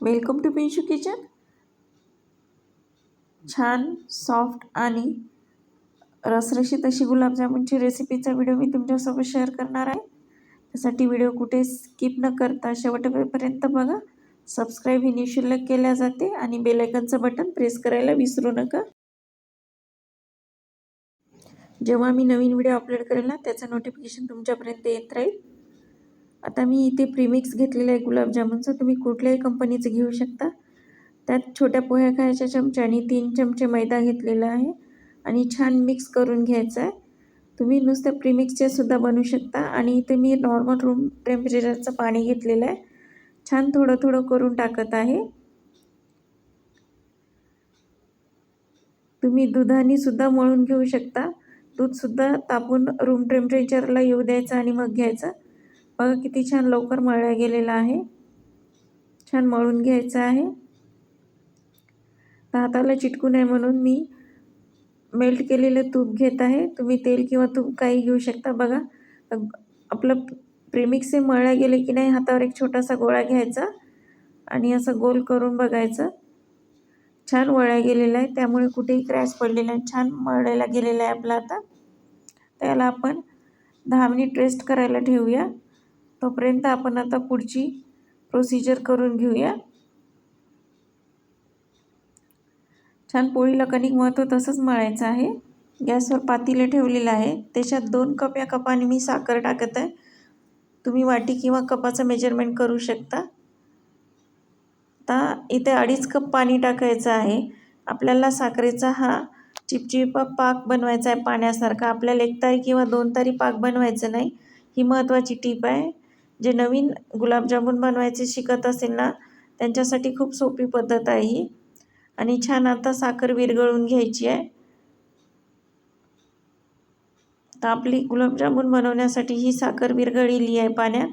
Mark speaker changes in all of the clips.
Speaker 1: Welcome to Pinshu kitchen. छान soft आणि रसरशीत अशी गुलाबजामुनची रेसिपीचा व्हिडिओ मी तुमच्यासोबत शेअर करणार आहे. त्यासाठी व्हिडिओ कुठे स्किप न करता शेवटपर्यंत बघा. सबस्क्राईब ही निशुल्क केल्या जाते आणि बेलायकनचं बटन प्रेस करायला विसरू नका. जेव्हा मी नवीन व्हिडिओ अपलोड करेल ना त्याचं नोटिफिकेशन तुमच्यापर्यंत येत राहील. आता मी इथे प्रीमिक्स घेतलेलं आहे गुलाबजामुनचं. तुम्ही कुठल्याही कंपनीचं घेऊ शकता. त्यात छोट्या पोह्या खायच्या चमच्याने तीन चमचे मैदा घेतलेला आहे. आणि छान मिक्स करून घ्यायचं आहे. तुम्ही नुसत्या प्रीमिक्सचे सुद्धा बनवू शकता. आणि इथे मी नॉर्मल रूम टेम्परेचरचं पाणी घेतलेलं आहे. छान थोडं थोडं करून टाकत आहे. तुम्ही दुधाने सुद्धा मळून घेऊ शकता. दूधसुद्धा तापून रूम टेम्परेचरला येऊ द्यायचं आणि मग घ्यायचं. बघा किती छान लवकर मळला गेलेला आहे. छान मळून घ्यायचं आहे. तर हाताला चिटकू नये म्हणून मी मेल्ट केलेलं तूप घेत आहे. तुम्ही तेल किंवा तूप काही घेऊ शकता. बघा आपलं प्रेमिक्स मळल्या गेले की नाही हातावर एक छोटासा गोळा घ्यायचा आणि असं गोल करून बघायचं. छान वळ्या गेलेला आहे त्यामुळे कुठेही क्रॅश पडलेला आहे छान मळलेला गेलेला आहे आपला आता. त्याला आपण दहा मिनिट रेस्ट करायला ठेवूया. तोपर्यंत आपण आता पुढची प्रोसिजर करून घेऊया. छान पोळीला कणिक महत्त्व तसंच मळायचं आहे. गॅसवर पातीले ठेवलेलं आहे. त्याच्यात दोन कप या कपाने मी साखर टाकत आहे. तुम्ही वाटी किंवा कपाचं मेजरमेंट करू शकता. आता इथे अडीच कप पाणी टाकायचं आहे. आपल्याला साखरेचा हा चिपचिपा पाक बनवायचा आहे पाण्यासारखा. आपल्याला एक तारी किंवा दोन तारी पाक बनवायचं नाही. ही महत्त्वाची टीप आहे. जे नवीन गुलाबजामुन बनवायचे शिकत असेल ना त्यांच्यासाठी खूप सोपी पद्धत आहे ही. आणि छान आता साखर विरगळून घ्यायची आहे. तर आपली गुलाबजामुन बनवण्यासाठी ही साखर विरघळलेली आहे पाण्यात.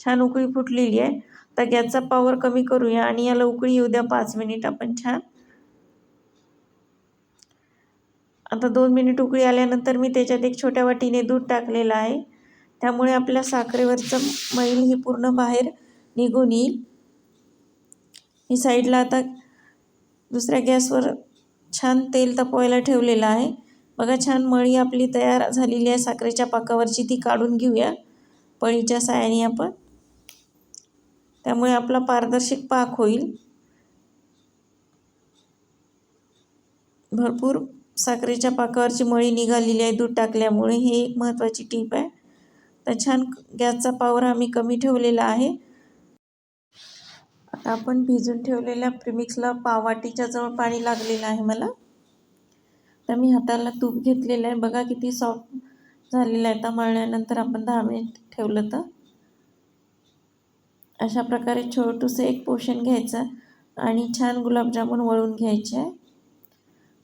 Speaker 1: छान उकळी फुटलेली आहे. तर गॅसचा पावर कमी करूया आणि याला उकळी येऊ द्या पाच मिनिट आपण छान. आता दोन मिनिट उकळी आल्यानंतर मी त्याच्यात एक छोट्या वाटीने दूध टाकलेलं आहे. त्यामुळे आपल्या साखरेवरचं मैल ही पूर्ण बाहेर निघून येईल. मी साईडला आता दुसऱ्या गॅसवर छान तेल तपवायला ठेवलेलं आहे. बघा छान मळी आपली तयार झालेली आहे साखरेच्या पाकावरची ती काढून घेऊया. पळीच्या सायाने आपण. त्यामुळे आपला पारदर्शक पाक होईल. भरपूर साखरेच्या पाकावरची मळी निघालेली आहे दूध टाकल्यामुळे. हे एक महत्त्वाची टीप आहे. तर छान गॅसचा पावर आम्ही कमी ठेवलेला आहे. आता आपण भिजून ठेवलेल्या प्रिमिक्सला पावाटीच्या जवळ पाणी लागलेलं आहे मला. तर मी हाताला तूप घेतलेलं आहे. बघा किती सॉफ्ट झालेलं आहे. तर मळल्यानंतर आपण दहा मिनिट ठेवलं तर. अशा प्रकारे छोटूसं एक पोषण घ्यायचं आणि छान गुलाबजामून वळून घ्यायचे आहे.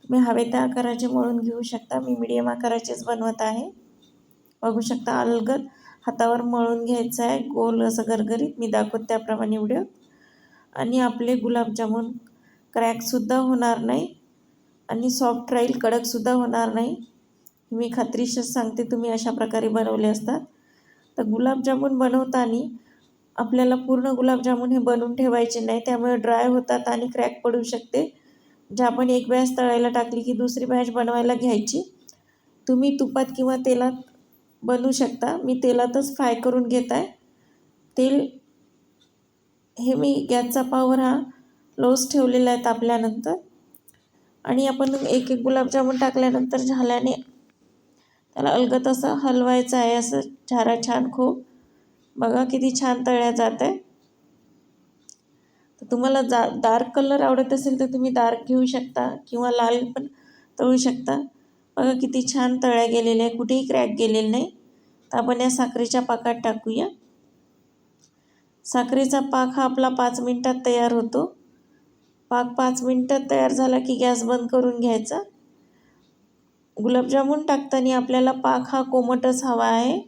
Speaker 1: तुम्ही हवे त्या आकाराचे वळून घेऊ शकता. मी मिडियम आकाराचेच बनवत आहे. बघू शकता. अलगद हातावर मळून घ्यायचं आहे गोल असं गरगरीत मी दाखवत त्याप्रमाणे व्हिडिओ. आणि आपले गुलाबजामून क्रॅकसुद्धा होणार नाही. आणि सॉफ्ट राहील कडकसुद्धा होणार नाही. मी खात्रीशीर सांगते तुम्ही अशा प्रकारे बनवले असतात. तर गुलाबजामून बनवताना आपल्याला पूर्ण गुलाबजामुन हे बनवून ठेवायचे नाही. त्यामुळे ड्राय होतात आणि क्रॅक पडू शकते. जे आपण एक बॅच तळायला टाकली की दुसरी बॅच बनवायला घ्यायची. तुम्ही तुपात किंवा तेलात बनवू शकता. मी तेलातच फ्राय करून घेत आहे. तेल हे मी गॅसचा पावर हा लोच ठेवलेला आहे तापल्यानंतर. आणि आपण एक एक गुलाबजामुन टाकल्यानंतर झाल्याने त्याला अलगत असं हलवायचं आहे. असं झारा छान खूप. बघा किती छान तळ्या जात आहे. तर तुम्हाला जा डार्क कलर आवडत असेल तर तुम्ही डार्क घेऊ शकता किंवा लाल पण तळू शकता. बघा किती छान तळ्या गेलेल्या आहे कुठेही क्रॅक गेलेले नाही. तर आपण या साखरेच्या पाकात टाकूया. साखरेचा पाक हा आपला पाच मिनटात तयार होतो. पाक पाच मिनटात तयार झाला की गॅस बंद करून घ्यायचा. गुलाबजामून टाकताना आपल्याला पाक हा कोमटच हवा आहे.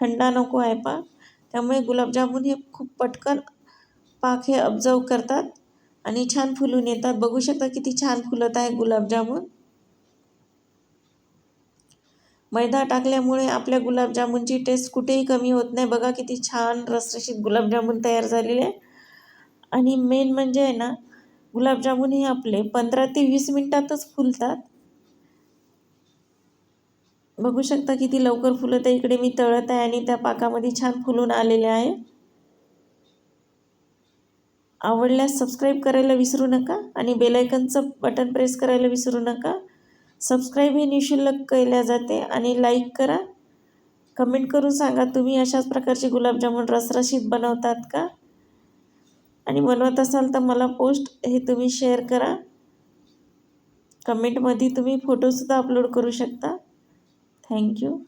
Speaker 1: थंडा नको आहे पाक. त्यामुळे गुलाबजामून हे खूप पटकन पाक हे अब्जर्व करतात आणि छान फुलून येतात. बघू शकता किती छान फुलत आहे गुलाबजामून. मैदा टाकल्यामुळे आपल्या गुलाबजामुनची टेस्ट कुठेही कमी होत नाही. बघा किती छान रसरशीत गुलाबजामुन तयार झालेले आहे. आणि मेन म्हणजे आहे ना गुलाबजामुन हे आपले पंधरा ते वीस मिनटातच फुलतात. बघू शकता किती लवकर फुलत आहे. इकडे मी तळत आहे आणि त्या पाकामध्ये छान फुलून आलेले आहे. आवडल्यास सबस्क्राईब करायला विसरू नका आणि बेलायकनचं बटन प्रेस करायला विसरू नका. सबस्क्राईब हे निशुल्क केल्या जाते आणि लाईक करा. कमेंट करून सांगा तुम्ही अशाच प्रकारचे गुलाबजामुन रसरशीत बनवतात का? आणि बनवत असाल तर मला पोस्ट हे तुम्ही शेअर करा. कमेंटमध्ये तुम्ही फोटोसुद्धा अपलोड करू शकता. थँक्यू